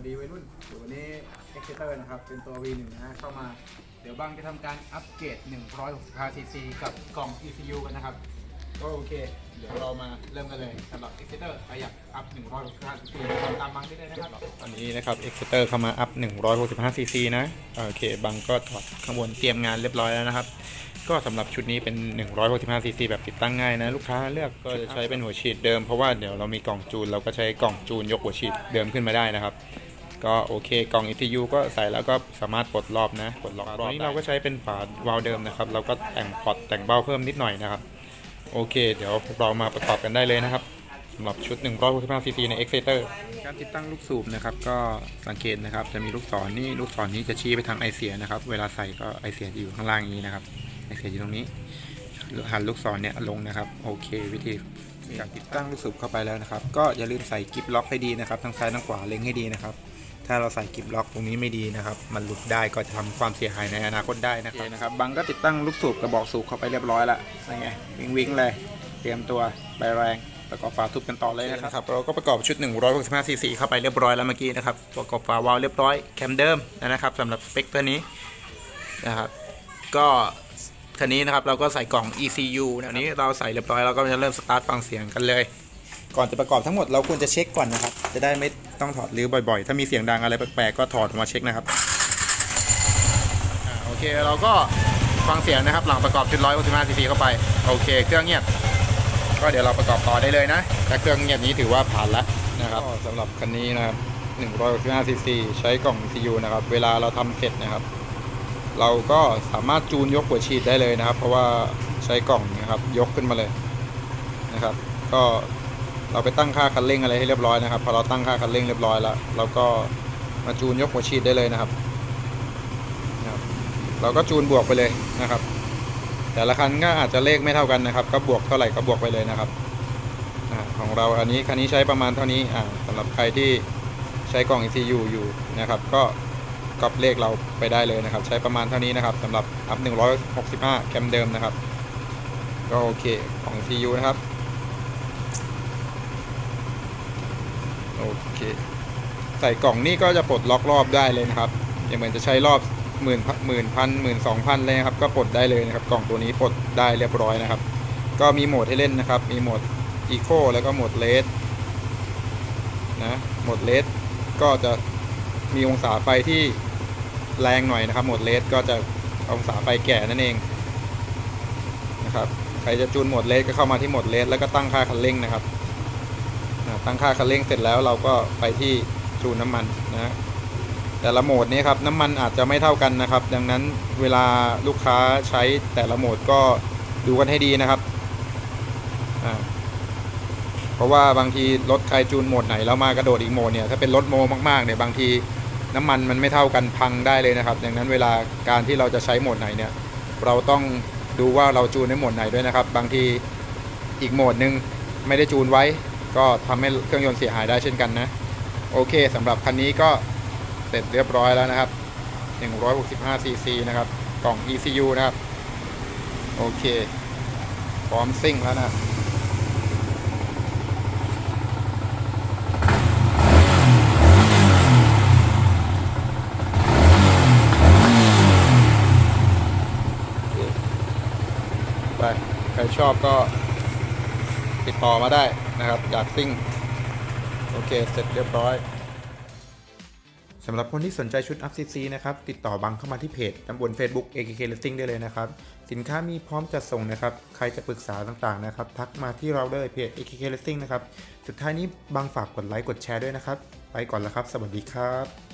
วัสดีวัยรุ่นเดี๋ยววันนี้ e x c e t e r นะครับ เป็นตัว V1 นะฮะเข้ามา เดี๋ยวบังจะทำการอัปเกรด165 cc กับกล่อง ECU กันนะครับ ก็โอเค เดี๋ยวเรามาเริ่มกันเลยสำหรับ e x c e t e r ใครอยากอัพ165 cc ทำตามบังได้เลยนะครับ ตอนนี้นะครับ e x c e t e r เข้ามาอัพ165 cc นะโอเคบังก็ถอดข้างบนเตรียมงานเรียบร้อยแล้วนะครับ ก็สำหรับชุดนี้เป็น 165 cc แบบติดตั้งง่ายนะ ลูกค้าเลือกก็จะใช้เป็นหัวฉีดเดิมเพราะว่าเดี๋ยวเรามีกล่องจูนเราก็ใช้กล่องจูนยกหัวฉีดเดิมขึ้นมาได้นะครับ ก็โอเคกล่อง ECU ก็ใส่แล้วก็สามารถปลดรอบนะปลดล็อกรอบนี้เราก็ใช้เป็นฝาวาล์วเดิมนะครับ เราก็แต่งพอร์ตแต่งเบ้าเพิ่มนิดหน่อยนะครับ โอเค เดี๋ยวเรามาประกอบกันได้เลยนะครับสำหรับชุด165 cc ใน Exciter การติดตั้งลูกสูบนะครับ ก็สังเกตนะครับ จะมีลูกศรนี่ลูกศรนี้จะชี้ไปทางไอเสียนะครับ เวลาใส่ก็ไอเสียจะอยู่ข้างล่างอย่างนี้นะครับไอเสียอยู่ตรงนี้หันลูกศรเนี่ยลงนะครับ โอเค วิธีการติดตั้งลูกสูบเข้าไปแล้วนะครับ ก็อย่าลืมใส่กิฟล็อกให้ดีนะครับ ทั้งซ้ายทั้งขวาเล็งให้ดีนะครับ ถ้าเราใส่กิฟล็อกตรงนี้ไม่ดีนะครับ มันหลุดได้ก็จะทำความเสียหายในอนาคตได้นะครับนะครับบังก็ติดตั้งลูกสูบกระบอกสูบเข้าไปเรียบร้อยแล้วนี่ไงวิ่งวิ่งๆเลย เตรียมตัวใบแรงประกอบฝาทุบกันต่อเลยนะครับเราก็ประกอบชุด 165 cc เข้าไปเรียบร้อยแล้วเมื่อกี้นะครับประกอบฝาวาล์วเรียบร้อยแคมเดิมนะครับสำหรับสเปคตัวนี้นะครับก็ทีนี้นะครับเราก็ใส่กล่อง ECU นะอันนี้เราใส่เรียบร้อยเราก็จะเริ่มสตาร์ทฟังเสียงกันเลย ก่อนจะประกอบทั้งหมดเราควรจะเช็คก่อนนะครับ จะได้ไม่ ต้องถอดรื้อบ่อยๆ ถ้ามีเสียงดังอะไรแปลกๆก็ถอดออกมาเช็คนะครับอ่าโอเคเราก็ฟังเสียงนะครับ หลังประกอบชุด165 cc เข้าไป โอเค เครื่องเงียบ ก็เดี๋ยวเราประกอบต่อได้เลยนะแต่เครื่องเงียบนี้ถือว่าผ่านแล้วนะครับสำหรับคันนี้นะครับ165 cc ใช้กล่อง ECU นะครับ เวลาเราทำเสร็จนะครับ เราก็สามารถจูนยกหัวฉีดได้เลยนะครับ เพราะว่าใช้กล่องนะครับยกขึ้นมาเลยนะครับ ก็ เราไปตั้งค่าคันเร่งอะไรให้เรียบร้อยนะครับ พอเราตั้งค่าคันเร่งเรียบร้อยแล้วเราก็มาจูนยกหัวฉีดได้เลยนะครับ เราก็จูนบวกไปเลยนะครับ แต่ละคันก็อาจจะเลขไม่เท่ากันนะครับ ก็บวกเท่าไหร่ก็บวกไปเลยนะครับอของเราอันนี้คันนี้ใช้ประมาณเท่านี้อ่าสำหรับใครที่ใช้กล่อง ECU อยู่นะครับ ก็ก๊อปเลขเราไปได้เลยนะครับ ใช้ประมาณเท่านี้นะครับสำหรับอัพ165 แคมเดิมนะครับ ก็โอเคของ ECU นะครับ โอเค ใส่กล่องนี่ก็จะปลดล็อกรอบได้เลยนะครับอย่างเหมือนจะใช้รอบหมื่นหมื่นพันหมื่นสองพันเลยนะครับ ก็ปลดได้เลยนะครับ กล่องตัวนี้ปลดได้เรียบร้อยนะครับ ก็มีโหมดให้เล่นนะครับ มีโหมด Eco แล้วก็โหมด Red นะโหมด Red ก็จะมีองศาไฟที่แรงหน่อยนะครับโหมด Red ก็จะองศาไฟแก่นั่นเองนะครับใครจะจูนโหมด Red ก็เข้ามาที่โหมด Red แล้วก็ตั้งค่าคันเร่งนะครับ ตั้งค่าคันเร่งเสร็จแล้วเราก็ไปที่จูนน้ำมันนะฮะแต่ละโหมดนี้ครับน้ำมันอาจจะไม่เท่ากันนะครับ ดังนั้นเวลาลูกค้าใช้แต่ละโหมดก็ดูกันให้ดีนะครับเพราะว่าบางทีรถใครจูนโหมดไหนแล้วมากระโดดอีกโหมดเนี่ยถ้าเป็นรถโมมากๆเนี่ยบางทีน้ำมันมันไม่เท่ากันพังได้เลยนะครับ ดังนั้นเวลาการที่เราจะใช้โหมดไหนเนี่ยเราต้องดูว่าเราจูนในโหมดไหนด้วยนะครับ บางทีอีกโหมดหนึ่งไม่ได้จูนไว้ ก็ทำให้เครื่องยนต์เสียหายได้เช่นกันนะ โอเคสำหรับคันนี้ก็เสร็จเรียบร้อยแล้วนะครับ 165 cc นะครับ กล่อง ECU นะครับ โอเค พร้อมซิ่งแล้วนะครับไป ใครชอบก็ติดต่อมาได้ นะครับอยากซิ่งโอเคเสร็จเรียบร้อยสำหรับคนที่สนใจชุด Up CC นะครับ ติดต่อบังเข้ามาที่เพจตำบล Facebook AKK Racing ได้เลยนะครับ สินค้ามีพร้อมจัดส่งนะครับ ใครจะปรึกษาต่างๆนะครับ ทักมาที่เราได้เพจ AKK Racing นะครับ สุดท้ายนี้บังฝากกดไลค์กดแชร์ด้วยนะครับ ไปก่อนแล้วครับ สวัสดีครับ